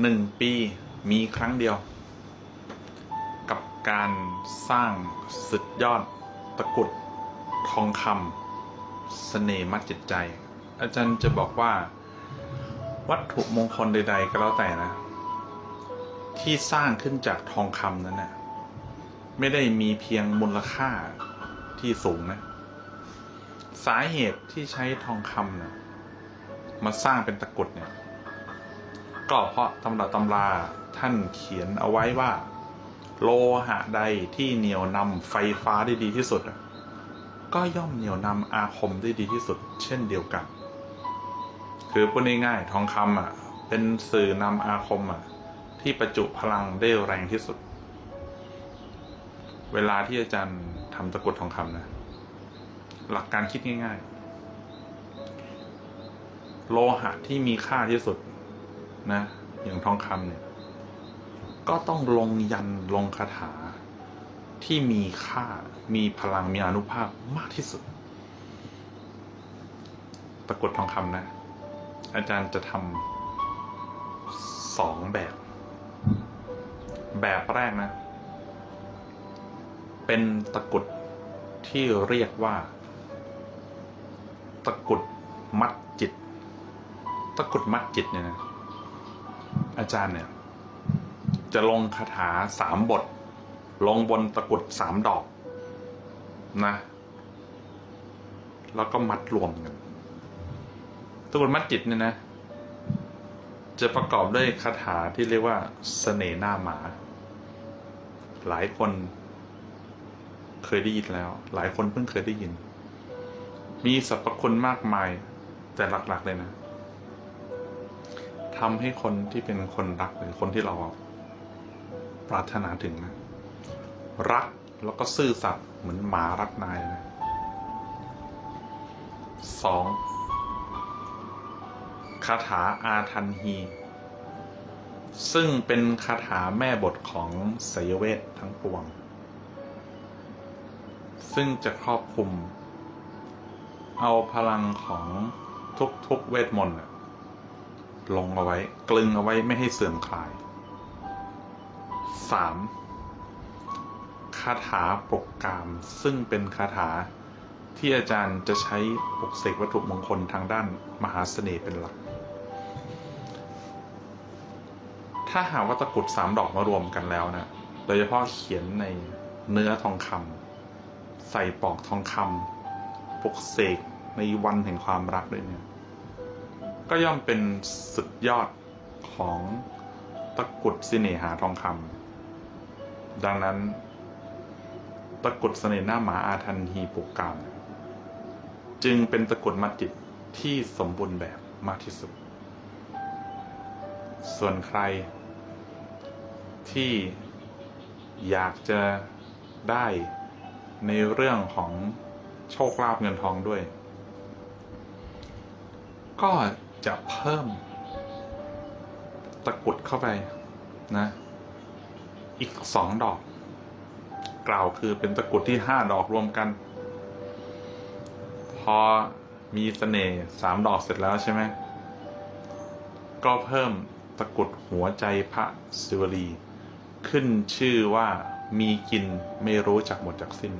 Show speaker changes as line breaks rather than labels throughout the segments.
หนึ่งปีมีครั้งเดียว กับการสร้างสุดยอดตะกุดทองคำเสน่ห์มัดจิตใจ อาจารย์จะบอกว่า วัตถุมงคลใด ๆ ก็แล้วแต่นะ ที่สร้างขึ้นจากทองคำนั้นนะไม่ได้มีเพียงมูลค่าที่สูงนะ สาเหตุที่ใช้ทองคำนะมาสร้างเป็นตะกุดเนี่ย ก็เพราะตำราตำราท่านเขียนเอาไว้ว่า โลหะใดที่เหนี่ยวนำไฟฟ้าได้ดีที่สุด ก็ย่อมเหนี่ยวนำอาคมได้ดีที่สุด เช่นเดียวกัน คือพูดง่ายๆทองคำอะเป็นสื่อนำอาคมอะที่ประจุพลังได้แรงที่สุด เวลาที่อาจารย์ทำตะกรุดทองคำนะหลักการคิดง่าย ๆ โลหะที่มีค่าที่สุด นะอย่างทองคำเนี่ยก็ต้องลงยันลงคาถาที่มีค่ามีพลังมีอนุภาพมากที่สุด ตะกรุดทองคำนะ อาจารย์จะทำสองแบบ แบบแรกนะ เป็นตะกรุดที่เรียกว่า ตะกรุดมัดจิต ตะกรุดมัดจิตเนี่ยนะ อาจารย์เนี่ย จะลงคาถาสามบท ลงบนตะกรุดสามดอกนะ แล้วก็มัดรวมกันตะกุดมัดจิตเนี่ยนะ จะประกอบด้วยคาถาที่เรียกว่าเสน่ห์หน้าหมา หลายคนเคยได้ยินแล้ว หลายคนเพิ่งเคยได้ยิน มีสรรพคุณมากมายแต่หลักๆเลยนะ ทำให้คนที่เป็นคนรักหรือคนที่เราปรารถนาถึงนะ รักแล้วก็ซื่อสัตย์เหมือนหมารักนายนะสองคาถาอาทันฮี ซึ่งเป็นคาถาแม่บทของไสยเวททั้งปวง ซึ่งจะครอบคลุม เอาพลังของทุกๆเวทมนต์ ลงเอาไว้ กลึงเอาไว้ไม่ให้เสื่อมคลาย 3. คาถาปลุกกาม ซึ่งเป็นคาถาที่อาจารย์จะใช้ปกเสกวัตถุมงคลทางด้านมหาเสน่ห์เป็นหลัก ถ้าหากว่าตะกรุดสามดอกมารวมกันแล้วนะ โดยเฉพาะเขียนในเนื้อทองคำใส่ปอกทองคำปกเสกในวันแห่งความรักด้วยเนี่ย ก็ย่อมเป็นสุดยอดของตะกรุดเสน่หาทองคำดังนั้น ตะกรุดเสน่ห์หน้าหมาอาทันฮีปุกกามจึงเป็นตะกรุดมัดจิตที่สมบูรณ์แบบมากที่สุด ส่วนใคร ที่อยากจะได้ในเรื่องของโชคลาภเงินทองด้วย ก็ จะเพิ่มตะกุดเข้าไปนะ อีกสองดอก กล่าวคือเป็นตะกุดที่ห้าดอกรวมกัน พอมีเสน่ห์สามดอกเสร็จแล้วใช่ไหม ก็เพิ่มตะกุดหัวใจพระศิวลี ขึ้นชื่อว่ามีกินไม่รู้จักหมดจักสิ้น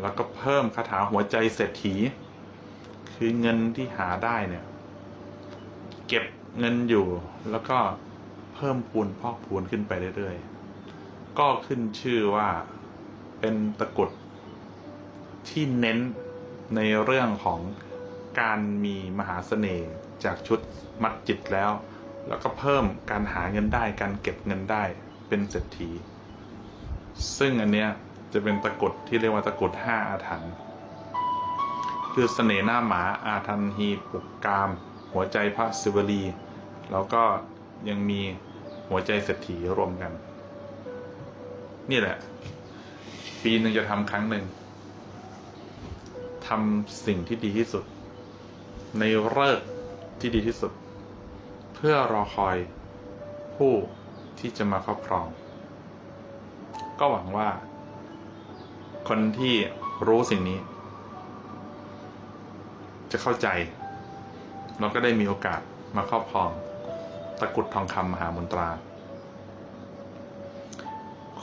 แล้วก็เพิ่มคาถาหัวใจเศรษฐี คือเงินที่หาได้เนี่ย เก็บเงินอยู่แล้วก็เพิ่มพูนพอกพูนขึ้นไปเรื่อยๆ ก็ขึ้นชื่อว่าเป็นตะกุดที่เน้นในเรื่องของการมีมหาเสน่ห์จากชุดมัดจิตแล้ว แล้วก็เพิ่มการหาเงินได้การเก็บเงินได้เป็นเศรษฐี ซึ่งอันเนี้ยจะเป็นตะกุดที่เรียกว่าตะกุดห้าอาถรรพ์ คือเสน่ห์หน้าหมาอาทันฮีปุกกาม หัวใจพระศิวลี แล้วก็ยังมีหัวใจเศรษฐีรวมกัน นี่แหละ ปีหนึ่งจะทำครั้งหนึ่งทำสิ่งที่ดีที่สุด ในเลิกที่ดีที่สุด เพื่อรอคอยผู้ที่จะมาครอบครอง ก็หวังว่า คนที่รู้สิ่งนี้ จะเข้าใจ เราก็ได้มีโอกาสมาครอบครอง ตะกุดทองคำมหามนตรา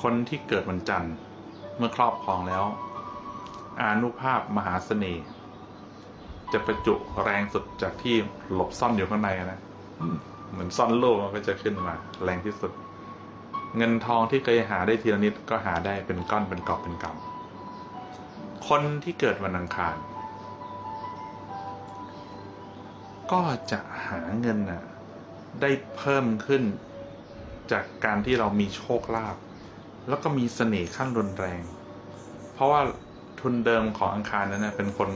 คนที่เกิดวันจันทร์เมื่อครอบครองแล้ว อานุภาพมหาเสน่ห์จะประจุแรงสุดจากที่หลบซ่อนอยู่ข้างในนะเหมือนซ่อนโล่มันก็จะขึ้นมา แรงที่สุด เงินทองที่เคยหาได้ทีละนิดก็หาได้เป็นก้อนเป็นกอบเป็นกำคนที่เกิดวันอังคาร ก็จะหาเงินน่ะได้เพิ่มขึ้นจากการที่เรามีโชคลาภแล้วก็มีเสน่ห์ขั้นรุนแรง เพราะว่าทุนเดิมของอังคารนั้นนะเป็นคน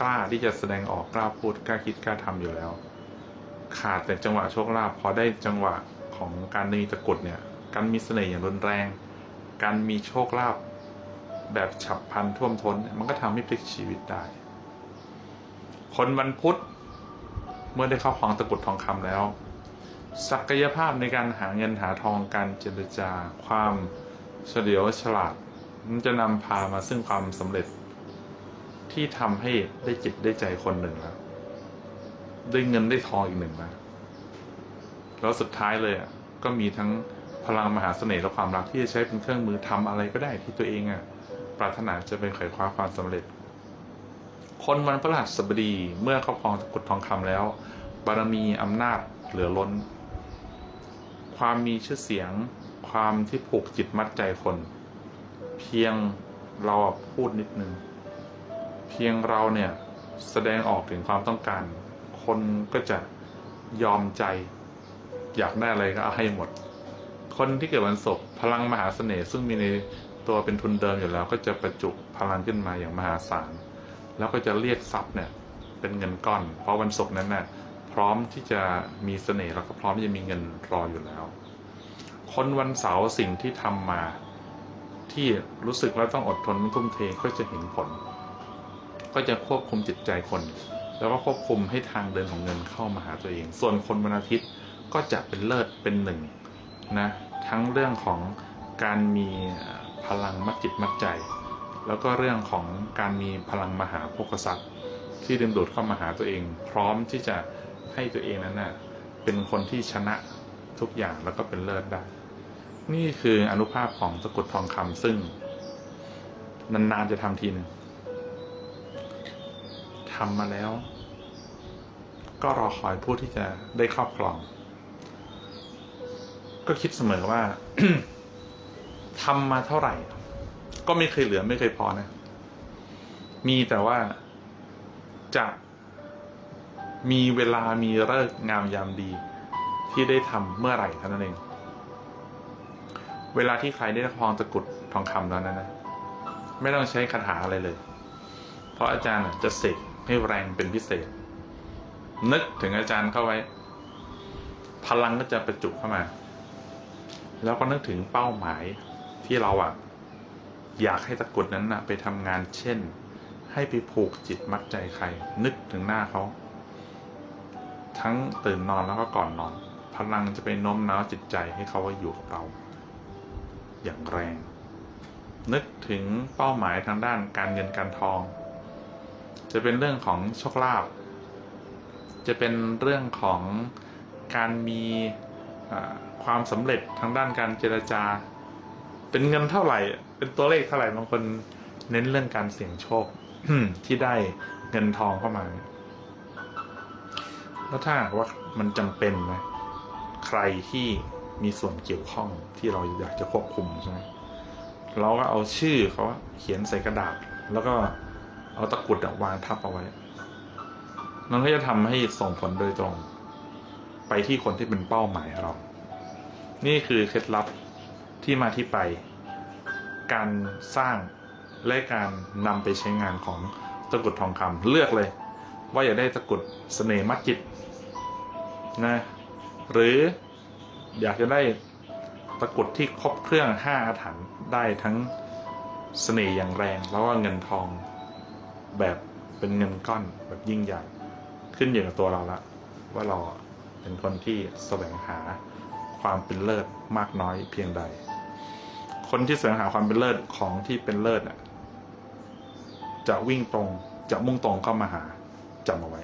กล้าที่จะแสดงออกกล้าพูดกล้าคิดกล้าทำอยู่แล้ว ขาดแต่จังหวะโชคลาภพอได้จังหวะของการมีตะกรุดเนี่ย การมีเสน่ห์อย่างรุนแรง การมีโชคลาภแบบฉับพลันท่วมท้นเนี่ยมันก็ทำให้พลิกชีวิตได้ คนวันพุธ มื่อได้ครอบครองตะกรุดทองคำแล้ว ศักยภาพในการหาเงินหาทองการเจรจา ความเฉลียวฉลาดมันจะนำพามาซึ่งความสำเร็จ ที่ทำให้ได้จิตได้ใจคนหนึ่งแล้วได้เงินได้ทองอีกหนึ่งมาแล้วสุดท้ายเลยอะก็มีทั้งพลังมหาเสน่ห์และความรักที่จะใช้เป็นเครื่องมือทำอะไรก็ได้ที่ตัวเองอะปรารถนาจะไปไขว่คว้าความสำเร็จ คนวันพฤหัสบดีเมื่อครอบครองตะกุดทองคำแล้ว บารมีอำนาจเหลือล้น ความมีชื่อเสียง ความที่ผูกจิตมัดใจคน เพียงเราพูดนิดนึง เพียงเราเนี่ยแสดงออกถึงความต้องการ คนก็จะยอมใจ อยากได้อะไรก็เอาให้หมด คนที่เกิดวันศุกร์พลังมหาเสน่ห์ซึ่งมีในตัวเป็นทุนเดิมอยู่แล้วก็จะประจุพลังขึ้นมาอย่างมหาศาล แล้วก็จะเรียกทรัพย์เนี่ยเป็นเงินก้อน เพราะวันศุกร์นั้นน่ะพร้อมที่จะมีเสน่ห์แล้วก็พร้อมที่จะมีเงินรออยู่แล้ว คนวันเสาร์สิ่งที่ทำมา ที่รู้สึกว่าต้องอดทนทุ่มเทก็จะเห็นผล ก็จะควบคุมจิตใจคน แล้วก็ควบคุมให้ทางเดินของเงินเข้ามาหาตัวเอง ส่วนคนวันอาทิตย์ก็จะเป็นเลิศเป็นหนึ่งนะทั้งเรื่องของการมีพลังมัดจิตมัดใจ แล้วก็เรื่องของการมีพลังมหาโภคทรัพย์ ที่ดึงดูดเข้ามาหาตัวเอง พร้อมที่จะให้ตัวเองนั้นนะ่ะเป็นคนที่ชนะทุกอย่างแล้วก็เป็นเลิศได้ นี่คืออนุภาพของตะกรุดทองคำซึ่งนานๆจะทำทีหนึงทำมาแล้ว ก็รอคอยผู้ที่จะได้ครอบครอง ก็คิดเสมอว่าทำมาเท่าไหร่ ก็ไม่เคยเหลือไม่เคยพอนะ มีแต่ว่าจะมีเวลามีเลิกงามยามดี ที่ได้ทำเมื่อไหร่เท่านั้นเอง เวลาที่ใครได้ครองตะกุดทองคำแล้วนั้นนะ ไม่ต้องใช้คาถาอะไรเลย เพราะอาจารย์จะเสกให้แรงเป็นพิเศษ นึกถึงอาจารย์เข้าไว้ พลังก็จะประจุเข้ามา แล้วก็นึกถึงเป้าหมายที่เราอะ อยากให้ตะกรุดนั้นนะไปทำงานเช่น ให้ไปผูกจิตมัดใจใคร นึกถึงหน้าเขา ทั้งตื่นนอนแล้วก็ก่อนนอน พลังจะไปโน้มน้าวจิตใจให้เขาว่าอยู่กับเรา อย่างแรง นึกถึงเป้าหมายทางด้านการเงินการทอง จะเป็นเรื่องของโชคลาภจะเป็นเรื่องของการมีความสำเร็จทางด้านการเจรจา เป็นเงินเท่าไหร่ เป็นตัวเลขเท่าไหร่บางคนเน้นเรื่องการเสี่ยงโชคที่ได้เงินทองเข้ามาแล้วถ้าว่ามันจำเป็นนะใครที่มีส่วนเกี่ยวข้องที่เราอยากจะควบคุมใช่ไหมเราก็เอาชื่อเขาเขียนใส่กระดาษ แล้วก็เอาตะกรุดวางทับเอาไว้มันก็จะทำให้ส่งผลโดยตรง ไปที่คนที่เป็นเป้าหมายเรา นี่คือเคล็ดลับ ที่มาที่ไป การสร้างและการนำไปใช้งานของตะกรุดทองคำเลือกเลย ว่าอยากได้ตะกรุดเสน่ห์มัดจิตนะหรืออยากจะได้ตะกรุดที่ครบเครื่องห้าอาถรรพ์ได้ทั้งเสน่ห์อย่างแรง แล้วก็เงินทองแบบเป็นเงินก้อนแบบยิ่งใหญ่ ขึ้นอยู่กับตัวเราละ ว่าเราเป็นคนที่แสวงหาความเป็นเลิศมากน้อยเพียงใด คนที่แสวงหาความเป็นเลิศของที่เป็นเลิศน่ะจะวิ่งตรงจะมุ่งตรงเข้ามาหาจำเอาไว้